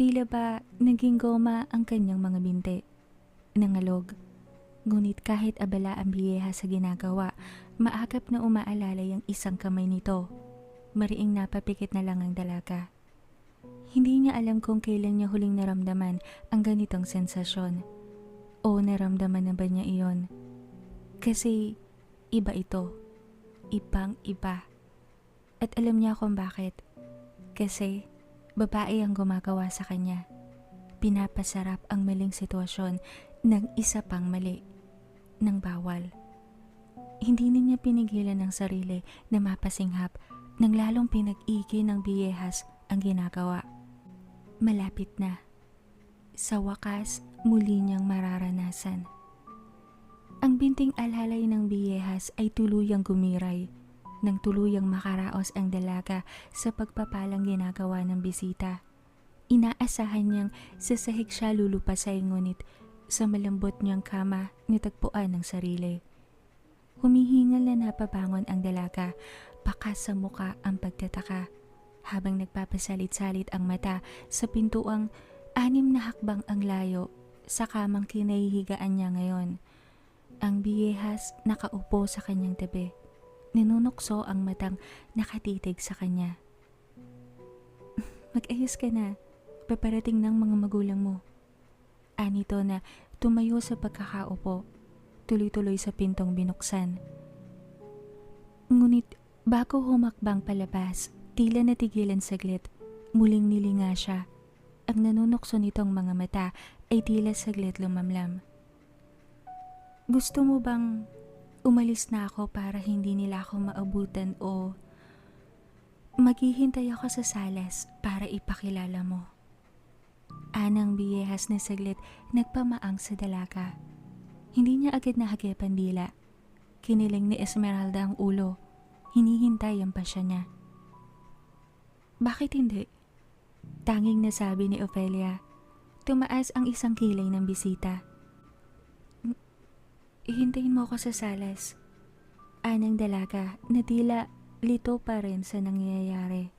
Tila ba naging goma ang kanyang mga binti. Nangalog. Ngunit kahit abala ang biyeha sa ginagawa, maagap na umaalalay ang isang kamay nito. Mariing napapikit na lang ang dalaga. Hindi niya alam kung kailan niya huling naramdaman ang ganitong sensasyon. O naramdaman na ba niya iyon? Kasi iba ito. Ibang iba. At alam niya kung bakit. Kasi babae ang gumagawa sa kanya. Pinapasarap ang maling sitwasyon ng isa pang mali, ng bawal. Hindi niya pinigilan ng sarili na mapasinghap nang lalong pinag-iki ng biyehas ang ginagawa. Malapit na. Sa wakas, muli niyang mararanasan. Ang binting alhalay ng biyehas ay tuluyang gumiray nang tuluyang makaraos ang dalaga sa pagpapalang ginagawa ng bisita. Inaasahan niyang sasahig siya lulupasay ngunit sa malambot niyang kama nitagpuan ng sarili. Humihingal na napabangon ang dalaga, baka sa muka ang pagtataka, habang nagpapasalit-salit ang mata sa pintuang anim na hakbang ang layo sa kamang kinahihigaan niya ngayon. Ang biyehas nakaupo sa kanyang tabi. Ninunukso ang matang nakatitig sa kanya. Mag-ayos ka na. Paparating ng mga magulang mo. Anito na tumayo sa pagkakaupo. Tuloy-tuloy sa pintong binuksan. Ngunit bago humakbang palabas, tila natigilan saglit. Muling nilinga siya. Ang nanunukso nitong mga mata ay tila saglit lumamlam. Gusto mo bang umalis na ako para hindi nila ako maabutan o maghihintay ako sa salas para ipakilala mo. Anang biyehas na saglit nagpamaang sa dalaga. Hindi niya agad nahagipan dila. Kiniling ni Esmeralda ang ulo. Hinihintay ang pasya niya. Bakit hindi? Tanging nasabi ni Ophelia. Tumaas ang isang kilay ng bisita. Ihintayin mo ako sa salas. Anang dalaga na tila lito pa rin sa nangyayari.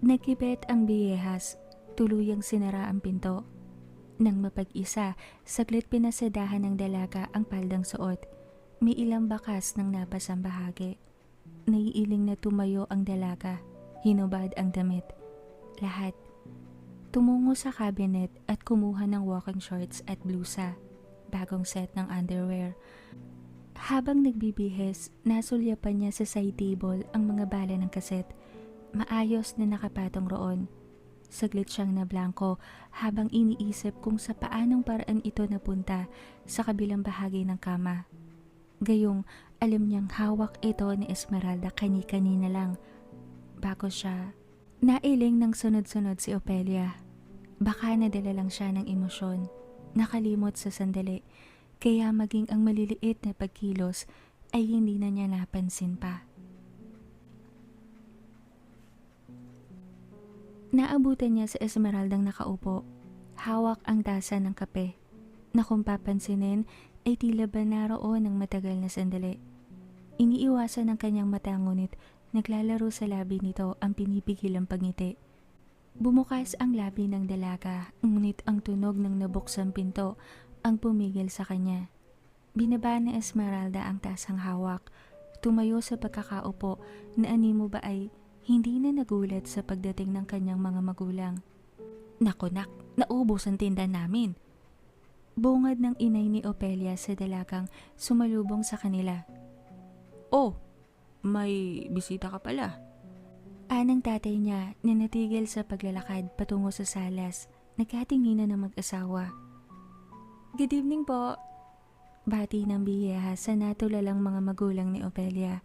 Nagkibet ang biyehas, tuluyang sinara ang pinto. Nang mapag-isa, saglit pinasadahan ng dalaga ang paldang suot. May ilang bakas ng napasang bahagi. Naiiling na tumayo ang dalaga. Hinubad ang damit. Lahat. Tumungo sa cabinet at kumuha ng walking shorts at blusa bagong set ng underwear. Habang nagbibihis, nasulyapan niya sa side table ang mga bala ng kaset. Maayos na nakapatong roon. Saglit siyang nablangko habang iniisip kung sa paanong paraan ito napunta sa kabilang bahagi ng kama. Gayong alam niyang hawak ito ni Esmeralda kani-kanina lang bago siya nailing ng sunod-sunod si Ophelia. Baka nadala lang siya ng emosyon nakalimot sa sandali, kaya maging ang maliliit na pagkilos ay hindi na niya napansin pa. Naabutan niya sa Esmeraldang nakaupo, hawak ang tasa ng kape, na kung papansinin ay tila ba naroon ng matagal na sandali. Iniiwasan ng kanyang mata ngunit naglalaro sa labi nito ang pinipigilang pagngiti. Bumukas ang labi ng dalaga, ngunit ang tunog ng nabuksang pinto ang pumigil sa kanya. Binaba ni Esmeralda ang tasang hawak. Tumayo sa pagkakaupo na animo ba ay hindi na nagulat sa pagdating ng kanyang mga magulang. Naku nak, naubos ang tinda namin. Bungad ng inay ni Ophelia sa dalagang sumalubong sa kanila. Oh, may bisita ka pala. Anang tatay niya na natigil sa paglalakad patungo sa salas, nagkatinginan ng mag-asawa. Good evening po. Bati ng biyeha sa natulalang mga magulang ni Ophelia.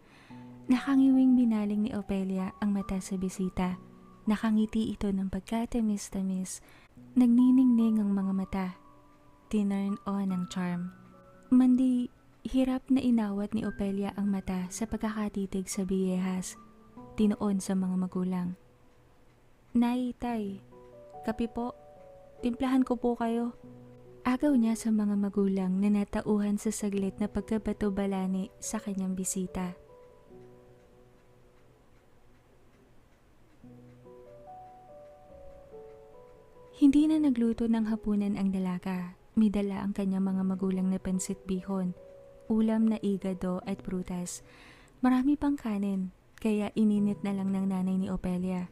Nakangiwing binaling ni Ophelia ang mata sa bisita. Nakangiti ito ng pagkatamis-tamis. Nagniningning ang mga mata. Tinurn on ang charm. Mandi, hirap na inawat ni Ophelia ang mata sa pagkakatitig sa biyehas tinoon sa mga magulang. Nay, tay, kapi po, timplahan ko po kayo. Agaw niya sa mga magulang na natauhan sa saglit na pagkabato-balani sa kanyang bisita. Hindi na nagluto ng hapunan ang dalaga. May dala ang kanyang mga magulang na pansit bihon, ulam na igado at prutas. Marami pang kanin, kaya ininit na lang ng nanay ni Opelia.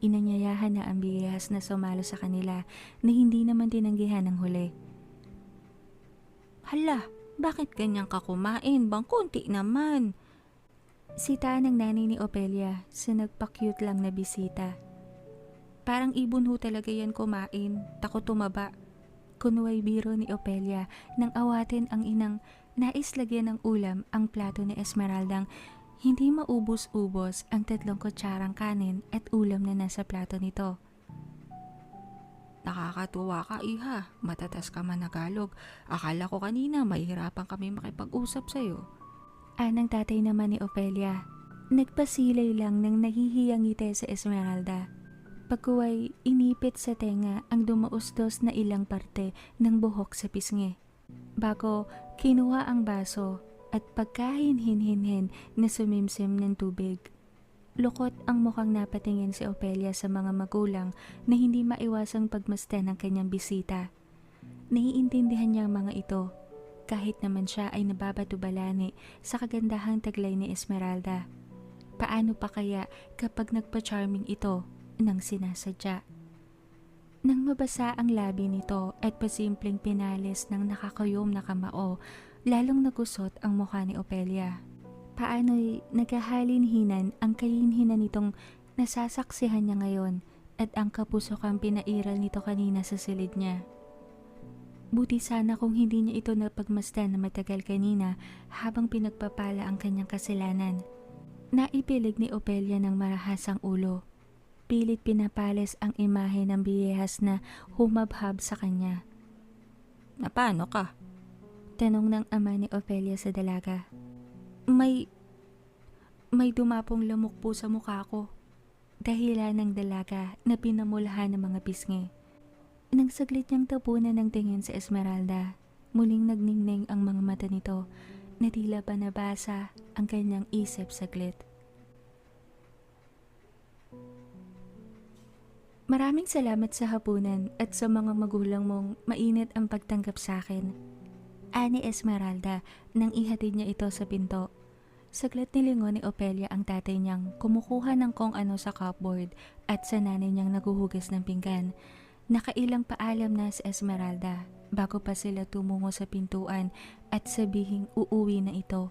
Inanyayahan na ang biyehas na sumalo sa kanila na hindi naman tinanggihan ng huli. Hala, bakit ganyan ka kumain? Bang konti naman. Sita ng nanay ni Opelia sa nagpa-cute lang na bisita. Parang ibon ho talaga yan kumain, takot tumaba. Kunway biro ni Opelia nang awatin ang inang nais lagyan ng ulam ang plato ni Esmeraldang hindi maubos-ubos ang tatlong kutsarang kanin at ulam na nasa plato nito. Nakakatuwa ka, Iha. Matatas ka man nagalog. Akala ko kanina mahirapan kami makipag-usap sa'yo. Anang tatay naman ni Opelia, nagpasilay lang ng nahihiyang ngiti sa Esmeralda. Pagkuway, inipit sa tenga ang dumaustos na ilang parte ng buhok sa pisngi. Bago, kinuha ang baso at pagkahinhin-hinhin na sumimsim ng tubig. Lukot ang mukhang napatingin si Opelia sa mga magulang na hindi maiwasang pagmasdan ng kanyang bisita. Naiintindihan niya ang mga ito kahit naman siya ay nababatubalani sa kagandahang taglay ni Esmeralda. Paano pa kaya kapag nagpa-charming ito nang sinasadya? Nang mabasa ang labi nito at pasimpleng pinalis ng nakakayom na kamao, lalong nagusot ang mukha ni Opelia. Paano'y naghahalinhinan ang kahinhinan nitong nasasaksihan niya ngayon at ang kapusokang pinairal nito kanina sa silid niya. Buti sana kung hindi niya ito napagmasdan na matagal kanina habang pinagpapala ang kanyang kasalanan. Naipilig ni Opelia ng marahas ang ulo. Pilit pinapalis ang imahe ng biyehas na humabhab sa kanya. Na paano ka? Tanong ng ama ni Opelia sa dalaga. May... May dumapong lamok po sa mukha ko. Dahilan ng dalaga na pinamulahan ng mga pisngi. Nang saglit niyang tapunan ng tingin sa Esmeralda, muling nagningning ang mga mata nito na tila pa nabasa ang kanyang isip saglit. Maraming salamat sa hapunan at sa mga magulang mong mainit ang pagtanggap sa akin. Ani Esmeralda nang ihatid niya ito sa pinto. Saglit nilingon ni Opelia ang tatay niyang kumukuha ng kung ano sa cupboard at sa nanay niyang naguhugas ng pinggan. Nakailang paalam na si Esmeralda bago pa sila tumungo sa pintuan at sabihing uuwi na ito.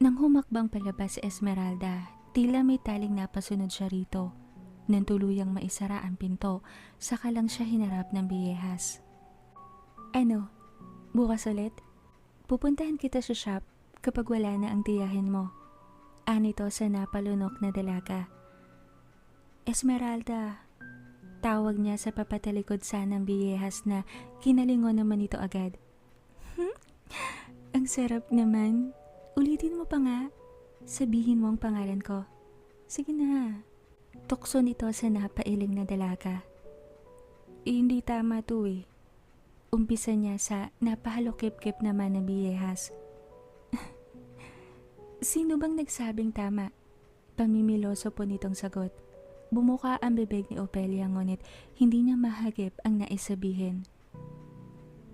Nang humakbang palabas si Esmeralda, tila may taling napasunod siya rito. Nang tuluyang maisara ang pinto, saka lang siya hinarap ng biyehas. Ano, bukas ulit? Pupuntahan kita sa shop kapag wala na ang tiyahin mo. Anito sa napalunok na dalaga. Esmeralda, tawag niya sa papatalikod sanang biyehas na kinalingon naman ito agad. Hmm? Ang sarap naman. Ulitin mo pa nga. Sabihin mo ang pangalan ko. Sige na. Tukso nito sa napailing na dalaga. Eh, hindi tama to eh. Umpisa niya sa napahalokip-kip naman na biyehas. Sino bang nagsabing tama? Pamimiloso po nitong sagot. Bumuka ang bibig ni Opelia ngunit hindi niya mahagip ang naisabihin.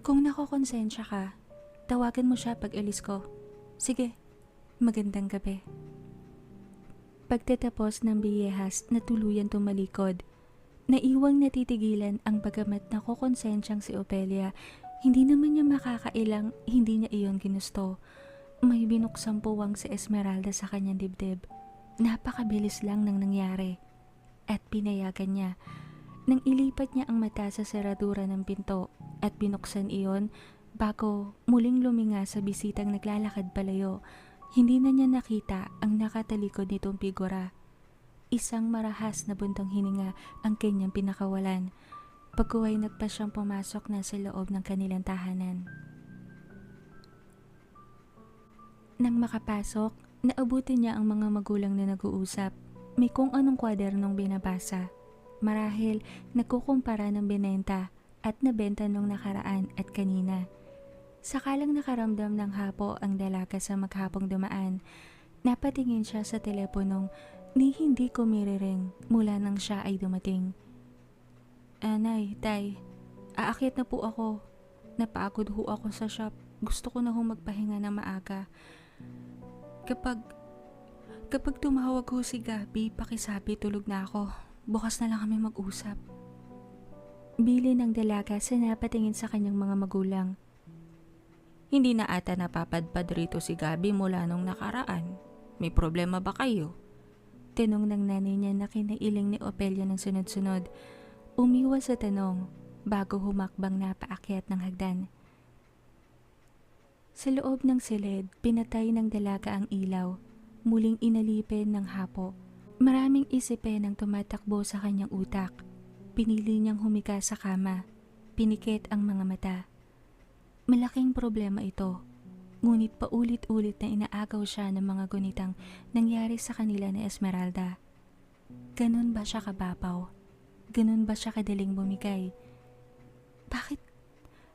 Kung nakokonsensya ka, tawagan mo siya pag alis ko. Sige, magandang gabi. Pagtatapos ng biyehas na tuluyan tumalikod, naiwang natitigilan ang bagamat nakokonsensyang si Opelia, hindi naman niya makakailang hindi niya iyon ginusto. May binuksang puwang si Esmeralda sa kanyang dibdib. Napakabilis lang nang nangyari. At pinayagan niya. Nang ilipat niya ang mata sa seradura ng pinto at binuksan iyon bago muling luminga sa bisitang naglalakad palayo, hindi na niya nakita ang nakatalikod nitong figura. Isang marahas na buntong hininga ang kanyang pinakawalan. Pagkuway nagpa siyang pumasok na sa loob ng kanilang tahanan. Nang makapasok, naabutin niya ang mga magulang na nag-uusap. May kung anong kwadernong binabasa. Marahil, nagkukumpara ng binenta at nabenta nung nakaraan at kanina. Sakalang nakaramdam ng hapo ang dalaga sa maghapong dumaan, napatingin siya sa teleponong ni hindi kumiriring mula nang siya ay dumating. Anay, tay, aakyat na po ako. Napagod ho ako sa shop. Gusto ko na ho magpahinga na maaga. Kapag, kapag tumawag ho si Gabi, pakisabi tulog na ako. Bukas na lang kami mag-usap. Bili ng dalaga sa napatingin sa kanyang mga magulang. Hindi na ata napapadpad rito si Gabi mula nung nakaraan. May problema ba kayo? Tanong ng nanay niya na kinailing ni Opelia ng sunod-sunod. Umiwas sa tanong bago humakbang na paakyat ng hagdan. Sa loob ng silid, pinatay ng dalaga ang ilaw. Muling inalipin ng hapo. Maraming isipin ang tumatakbo sa kanyang utak. Pinili niyang humiga sa kama. Pinikit ang mga mata. Malaking problema ito. Ngunit paulit-ulit na inaagaw siya ng mga gunitang nangyari sa kanila ni Esmeralda. Ganun ba siya kabapaw? Ganun ba siya kadaling bumigay? Bakit,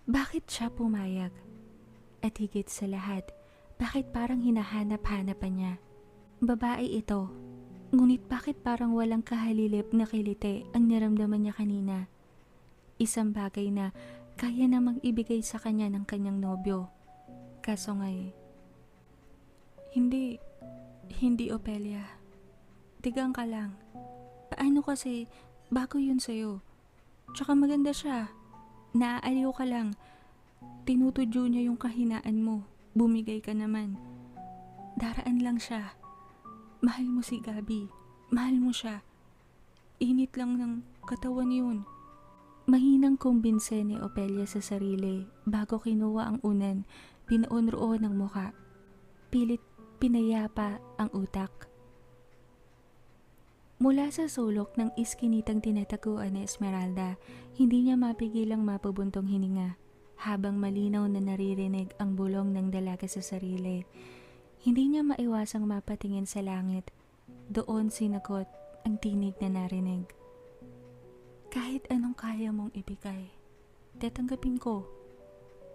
bakit siya pumayag? At higit sa lahat, bakit parang hinahanap-hanap pa niya? Babae ito, ngunit bakit parang walang kahalilip na kilite ang naramdaman niya kanina? Isang bagay na kaya namang ibigay sa kanya ng kanyang nobyo. Kaso ngay, hindi, hindi Opelia. Tigang ka lang. Paano kasi bago yun sa'yo? Tsaka maganda siya. Naaaliw ka lang. Tinutudyo niya yung kahinaan mo. Bumigay ka naman. Daraan lang siya. Mahal mo si Gabi. Mahal mo siya. Init lang ng katawan yun. Mahinang kumbinse ni Opelia sa sarili bago kinuha ang unan, pinaunroon ng muka. Pilit pinayapa ang utak. Mula sa sulok ng iskinitang tinataguan ni Esmeralda, hindi niya mapigilang mapabuntong hininga habang malinaw na naririnig ang bulong ng dalaga sa sarili. Hindi niya maiwasang mapatingin sa langit. Doon sinagot ang tinig na narinig. Kahit anong kaya mong ibigay, tatanggapin ko.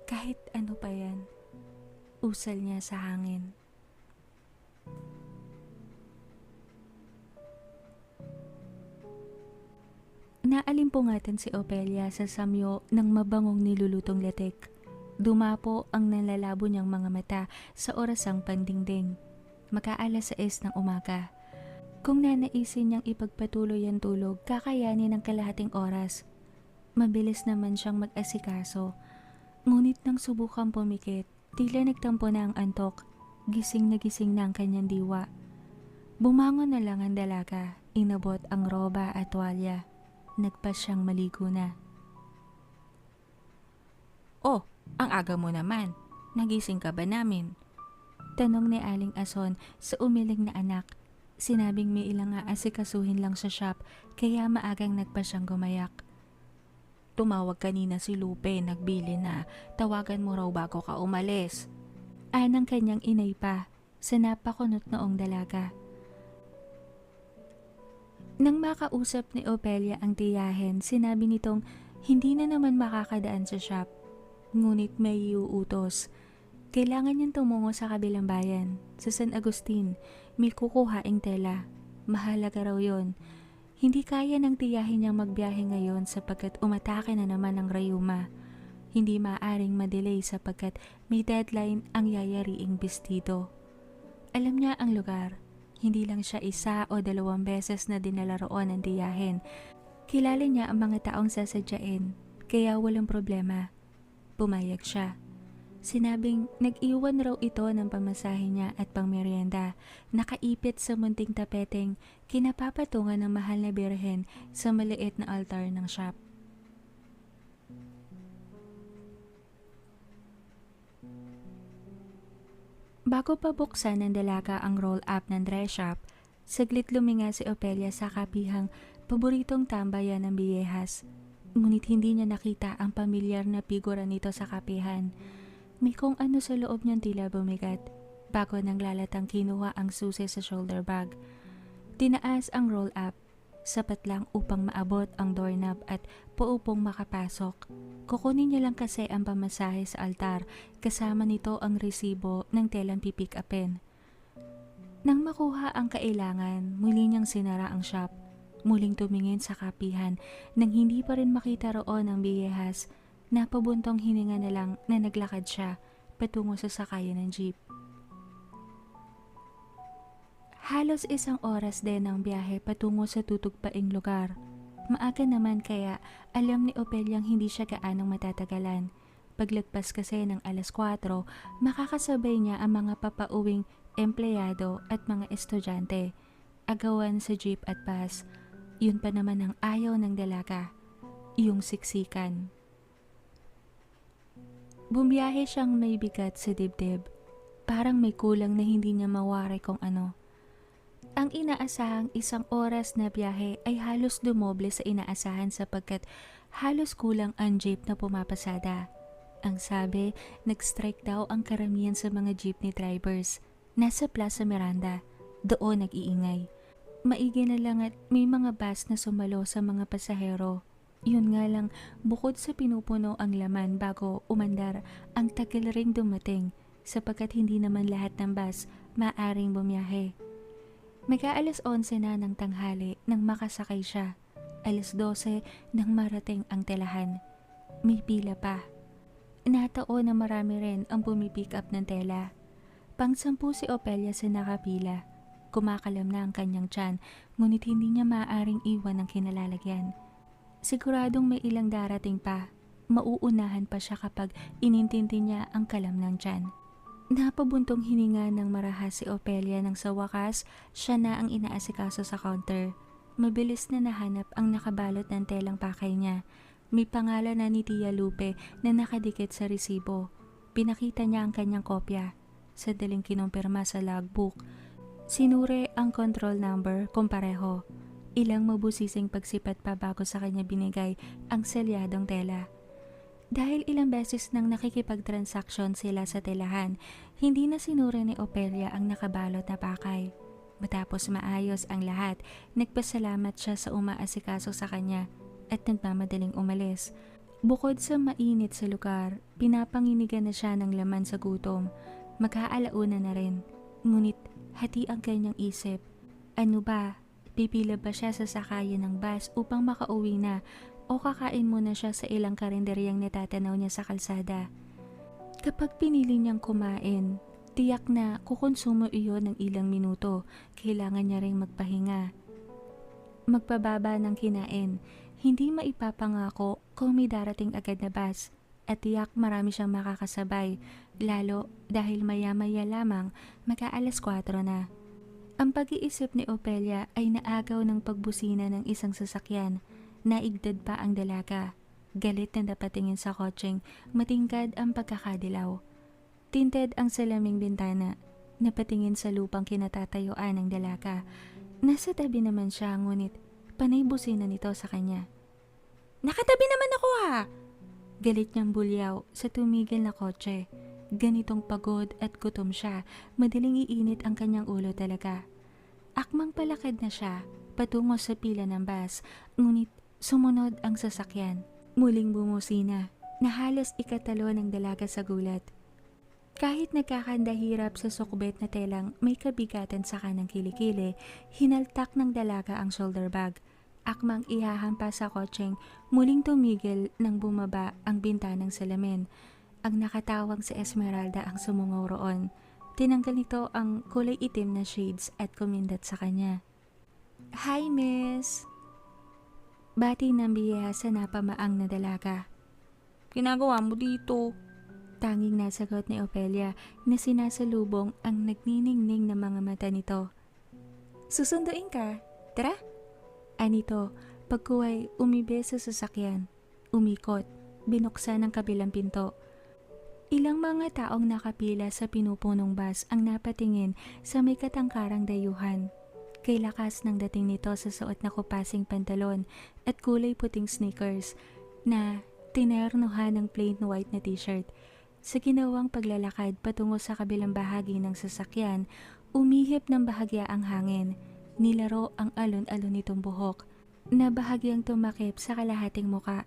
Kahit ano pa yan. Usal niya sa hangin. Naalimpungatan si Opelia sa samyo ng mabangong nilulutong letek. Dumapo ang nalalabo niyang mga mata sa orasang pandingding. Makaalas 6 ng umaga. Kung nanaisin niyang ipagpatuloy ang tulog, kakayanin ng kalahating oras. Mabilis naman siyang mag-asikaso. Ngunit nang subukang pumikit, tila nagtampo na ang antok. Gising na gising na ang kanyang diwa. Bumangon na lang ang dalaga, inabot ang roba at tuwalya. Nagpa siyang maligo na. Oh, ang aga mo naman. Nagising ka ba namin? Tanong ni Aling Ason sa umiling na anak. Sinabing may ilang aasikasuhin lang sa shop kaya maagang nagpa siyang gumayak. Tumawag kanina si Lupe, nagbili na. Tawagan mo raw bago ka umalis. Anang kanyang inay pa sa napakunot noong dalaga. Nang makausap ni Opelia ang tiyahin, sinabi nitong hindi na naman makakadaan sa shop. Ngunit may iuutos. Kailangan niyang tumungo sa kabilang bayan, sa San Agustin. May kukuhaing tela. Mahalaga raw yon. Hindi kaya ng tiyahin niyang magbiyahe ngayon sapagkat umatake na naman ang rayuma. Hindi maaring madelay sapagkat may deadline ang yayariing bestito. Alam niya ang lugar. Hindi lang siya isa o dalawang beses na dinala roon ang tiyahin. Kilala niya ang mga taong sasadyain, kaya walang problema. Pumayag siya. Sinabing nag-iwan raw ito ng pamasahe niya at pangmerienda, nakaipit sa munting tapeteng kinapapatungan ng mahal na birhen sa maliit na altar ng shop. Bago pa buksan ng dalaga ang roll-up ng dress shop, saglit luminga si Opelia sa kapihang paboritong tambayan ng biyehas. Ngunit hindi niya nakita ang pamilyar na figura nito sa kapihan. May kung ano sa loob niyang tila bumigat. Bago nang lalatang kinuha ang susi sa shoulder bag. Tinaas ang roll-up. Sapat lang upang maabot ang doorknob at puupong makapasok. Kukunin niya lang kasi ang pamasahe sa altar kasama nito ang resibo ng telang pipick upin. Nang makuha ang kailangan, muli niyang sinara ang shop. Muling tumingin sa kapihan nang hindi pa rin makita roon ang biyehas. Napabuntong hininga na lang na naglakad siya patungo sa sakayan ng jeep. Halos isang oras din ang biyahe patungo sa tutugpaing lugar. Maaga naman kaya alam ni Opeliang hindi siya gaanong matatagalan. Paglagpas kasi ng alas 4, makakasabay niya ang mga papauwing empleyado at mga estudyante. Agawan sa jeep at bus. Yun pa naman ang ayaw ng dalaga. Yung siksikan. Bumiyahe siyang may bigat sa dibdib. Parang may kulang na hindi niya mawari kung ano. Ang inaasahang isang oras na biyahe ay halos dumoble sa inaasahan sapagkat halos kulang ang jeep na pumapasada. Ang sabi, nag-strike daw ang karamihan sa mga jeepney drivers. Nasa Plaza Miranda, doon nag-iingay. Maigi na lang at may mga bus na sumalo sa mga pasahero. Yun nga lang, bukod sa pinupuno ang laman bago umandar, ang tagal ring dumating sapagkat hindi naman lahat ng bus maaring bumiyahe. Mag-aalas 11 na ng tanghali nang makasakay siya. Alas 12 nang marating ang telahan. May pila pa. Nataon na marami rin ang bumipick up ng tela. Pangsampu si Opelia sa nakapila. Kumakalam na ang kanyang tiyan, ngunit hindi niya maaaring iwan ang kinalalagyan. Siguradong may ilang darating pa. Mauunahan pa siya kapag inintindi niya ang kalam ng tiyan. Napabuntong hininga ng marahas si Opelia nang sa wakas, siya na ang inaasikaso sa counter. Mabilis na nahanap ang nakabalot ng telang pakay niya. May pangalan na ni Tia Lupe na nakadikit sa resibo. Pinakita niya ang kanyang kopya. Sa daling kinumpirma sa logbook. Sinure ang control number kung pareho. Ilang mabusising pagsipat pa bago sa kanya binigay ang selyadong tela. Dahil ilang beses nang nakikipagtransaksyon sila sa telahan, hindi na sinura ni Opelia ang nakabalot na pakay. Matapos maayos ang lahat, nagpasalamat siya sa umaasikaso sa kanya at nagmamadaling umalis. Bukod sa mainit sa lugar, pinapanginigan na siya ng laman sa gutom. Maghaalauna na rin. Ngunit hati ang kanyang isip. Ano ba? Pipila ba siya sa sakayan ng bus upang makauwi na o kakain muna siya sa ilang karinderyang natatanaw niya sa kalsada. Kapag pinili niyang kumain, tiyak na kukonsumo iyon ng ilang minuto. Kailangan niya ring magpahinga. Magpababa ng kinain, hindi maipapangako kung may darating agad na bus at tiyak marami siyang makakasabay, lalo dahil maya-maya lamang mag-aalas 4 na. Ang pag-iisip ni Opelia ay naagaw ng pagbusina ng isang sasakyan. Naigdad pa ang dalaga. Galit na napatingin sa kotseng, matingkad ang pagkakadilaw. Tinted ang salaming bintana. Napatingin sa lupang kinatatayuan ng dalaga. Nasa tabi naman siya ngunit panay busina nito sa kanya. Nakatabi naman ako ha! Galit niyang bulyaw sa tumigil na kotse. Ganitong pagod at gutom siya, madaling iinit ang kanyang ulo talaga. Akmang palakad na siya, patungo sa pila ng bus, ngunit sumunod ang sasakyan. Muling bumusina, na halos ikatalo ng dalaga sa gulat. Kahit nagkakandahirap sa sukbet na telang may kabigatan sa kanang kilikili, hinaltak ng dalaga ang shoulder bag. Akmang ihahampas sa kotseng, muling tumigil nang bumaba ang bintanang salamin. Ang nakatawang si Esmeralda ang sumungaw roon. Tinanggal nito ang kulay itim na shades at kumindat sa kanya. Hi, miss! Bati ng biyeha sa napamaang na dalaga. Ginagawa mo dito. Tanging nasagot ni Opelia na sinasalubong ang nagniningning na mga mata nito. Susunduin ka. Tara! Anito, pagkuhay umibe sa sasakyan. Umikot, binuksan ang kabilang pinto. Ilang mga taong nakapila sa pinupunong bus ang napatingin sa may katangkarang dayuhan. Kay lakas ng dating nito sa suot na kupasing pantalon at kulay puting sneakers na tinernuhan ng plain white na t-shirt. Sa ginawang paglalakad patungo sa kabilang bahagi ng sasakyan, umihip ng bahagya ang hangin. Nilaro ang alon-alon nitong buhok. na bahagyang tumakip sa kalahating muka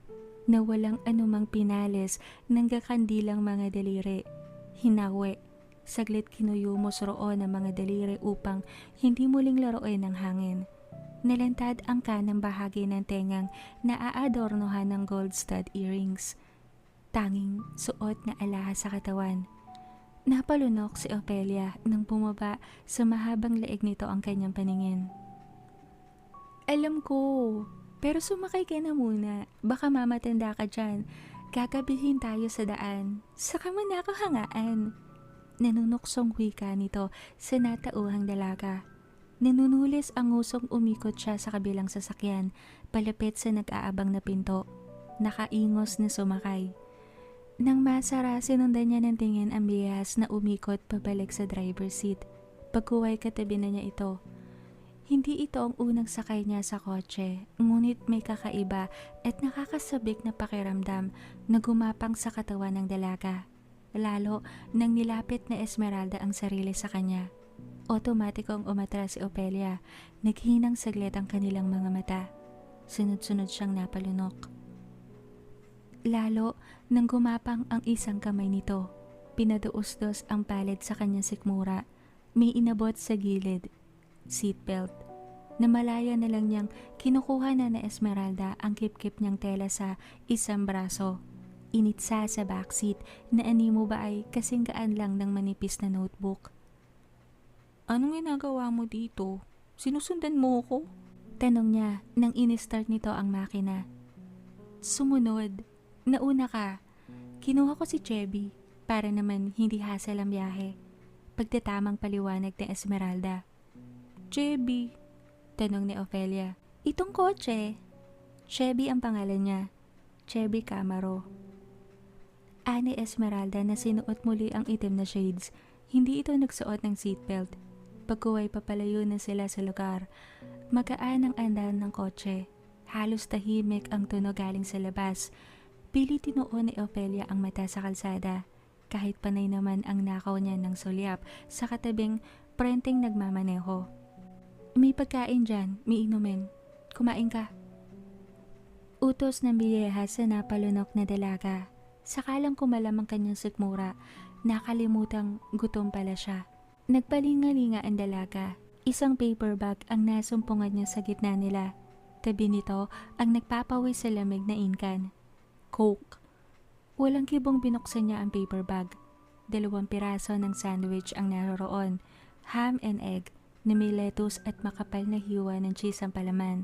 na walang anumang pinalis ng gakandilang mga daliri. Hinawi. Saglit kinuyumos roon ang mga daliri upang hindi muling laruin ng hangin. Nalantad ang kanang bahagi ng tengang na aadornohan ng gold stud earrings. Tanging suot na alahas sa katawan. Napalunok si Ophelia nang bumaba sa mahabang leeg nito ang kanyang paningin. Alam ko, pero sumakay ka na muna. Baka mamatanda ka dyan. Gagabihin tayo sa daan. Saka mo na ako hangaan. Nanunuksong wika nito sa natauhang dalaga. Nanunulis ang ngusong umikot siya sa kabilang sasakyan, palapit sa nag-aabang na pinto. Nakaingos na sumakay. Nang masara, sinundan niya ng tingin ang biyas na umikot pabalik sa driver's seat. Pagkuway katabi na niya ito. Hindi ito ang unang sakay niya sa kotse, ngunit may kakaiba at nakakasabik na pakiramdam na gumapang sa katawan ng dalaga. Lalo nang nilapit na Esmeralda ang sarili sa kanya. Otomatikong umatras si Ophelia, naghinang saglit ang kanilang mga mata. Sunod-sunod siyang napalunok. Lalo nang gumapang ang isang kamay nito, pinaduusdos ang palad sa kanyang sikmura. May inabot sa gilid, seatbelt. Namalaya na lang niyang kinukuha na na Esmeralda ang kip-kip niyang tela sa isang braso. Initsa sa backseat na animo ba ay kasing gaan lang ng manipis na notebook. Anong ginagawa mo dito? Sinusundan mo ko? Tanong niya nang in-start nito ang makina. Sumunod. Nauna ka. Kinuha ko si Chevy para naman hindi hassle ang biyahe. Pagtatamang paliwanag ni Esmeralda. Chevy? Tanong ni Ophelia. Itong kotse. Chevy ang pangalan niya. Chevy Camaro. Ani Esmeralda na sinuot muli ang itim na shades. Hindi ito nagsuot ng seatbelt. Pagkuway papalayo na sila sa lugar. Magaan ang andan ng kotse. Halos tahimik ang tunog galing sa labas. Pili tinuon ni Ophelia ang mata sa kalsada. Kahit panay naman ang nakaw niya ng sulyap sa katabing prenteng nagmamaneho. May pagkain dyan, may inumin. Kumain ka. Utos ng biyeha sa napalunok na dalaga. Sakalang kumalam ang kanyang sikmura, nakalimutang gutom pala siya. Nagpalingalinga ang dalaga. Isang paper bag ang nasumpungan niya sa gitna nila. Tabi nito ang nagpapawi sa lamig na inkan. Coke. Walang kibong binuksan niya ang paper bag. Dalawang piraso ng sandwich ang naroroon. Ham and egg na may lettuce at makapal na hiwa ng cheese ang palaman.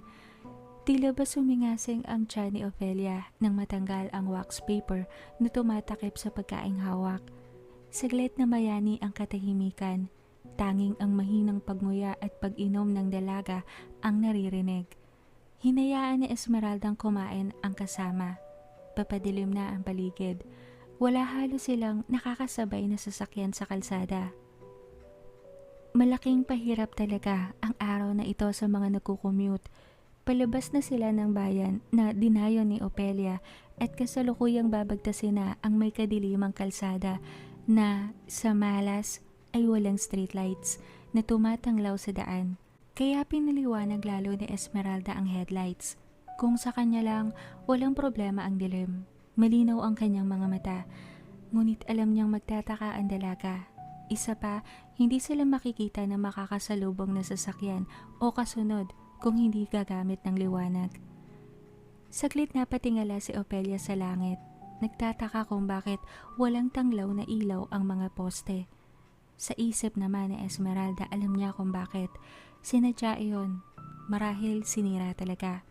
Tila ba sumingasing ang tiyan ni Ophelia nang matanggal ang wax paper na tumatakip sa pagkaing hawak. Saglit na mayani ang katahimikan. Tanging ang mahinang pagmuya at pag-inom ng dalaga ang naririnig. Hinayaan ni Esmeraldang kumain ang kasama. Papadilim na ang paligid. Wala halos silang nakakasabay na sasakyan sa kalsada. Malaking pahirap talaga ang araw na ito sa mga nagkukommute. Palabas na sila ng bayan na dinayo ni Ophelia at kasalukuyang babagtasin na ang may kadilimang kalsada na sa malas ay walang streetlights na tumatanglaw sa daan. Kaya pinaliwanag lalo ni Esmeralda ang headlights. Kung sa kanya lang, walang problema ang dilim. Malinaw ang kanyang mga mata. Ngunit alam niyang magtataka ang dalaga. Isa pa, hindi sila makikita na makakasalubong na sasakyan o kasunod kung hindi gagamit ng liwanag. Saglit na patingala si Ophelia sa langit. Nagtataka kung bakit walang tanglaw na ilaw ang mga poste. Sa isip naman ni Esmeralda alam niya kung bakit. Sinadya iyon. Marahil sinira talaga.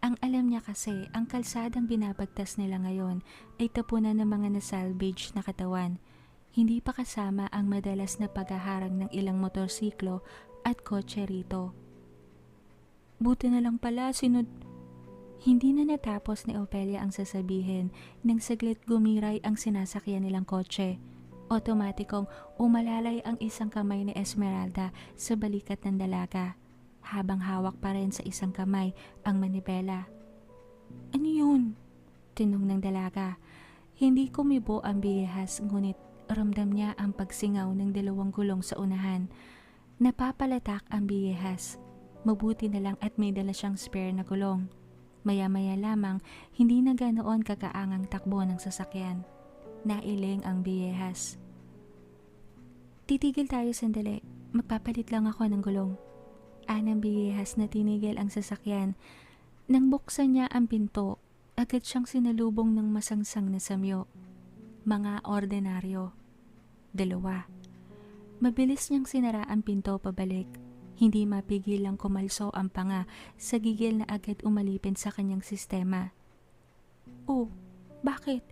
Ang alam niya kasi, ang kalsadang binabagtas nila ngayon ay tapunan ng mga nasalvage na katawan. Hindi pa kasama ang madalas na paghaharang ng ilang motorsiklo at kotse rito. Buti na lang pala sinod... Hindi na natapos ni Ophelia ang sasabihin nang saglit gumiray ang sinasakyan nilang kotse. Otomatikong umalalay ang isang kamay ni Esmeralda sa balikat ng dalaga habang hawak pa rin sa isang kamay ang manibela. Ano yun? Tinong ng dalaga. Hindi kumibo ang bihas ngunit ramdam niya ang pagsingaw ng dalawang gulong sa unahan. Napapalatak ang bihas. Mabuti na lang at may dala siyang spare na gulong. Maya-maya lamang, hindi na ganoon kakaangang takbo ng sasakyan. Nailing ang biyehas. Titigil tayo sandali. Magpapalit lang ako ng gulong. Anang biyehas na tinigil ang sasakyan. Nang buksan niya ang pinto, agad siyang sinalubong ng masangsang na samyo. Mga ordinaryo. Dalawa. Mabilis niyang sinara ang pinto pabalik. Hindi mapigil lang kumalso ang panga sa gigil na agad umalipin sa kanyang sistema. Oh, bakit?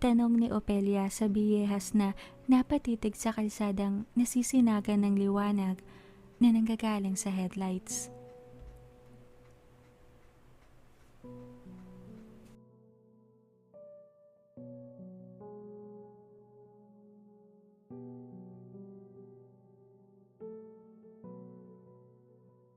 Tanong ni Opelia sa biyehas na napatitig sa kalsadang nasisinagan ng liwanag na nanggagaling sa headlights.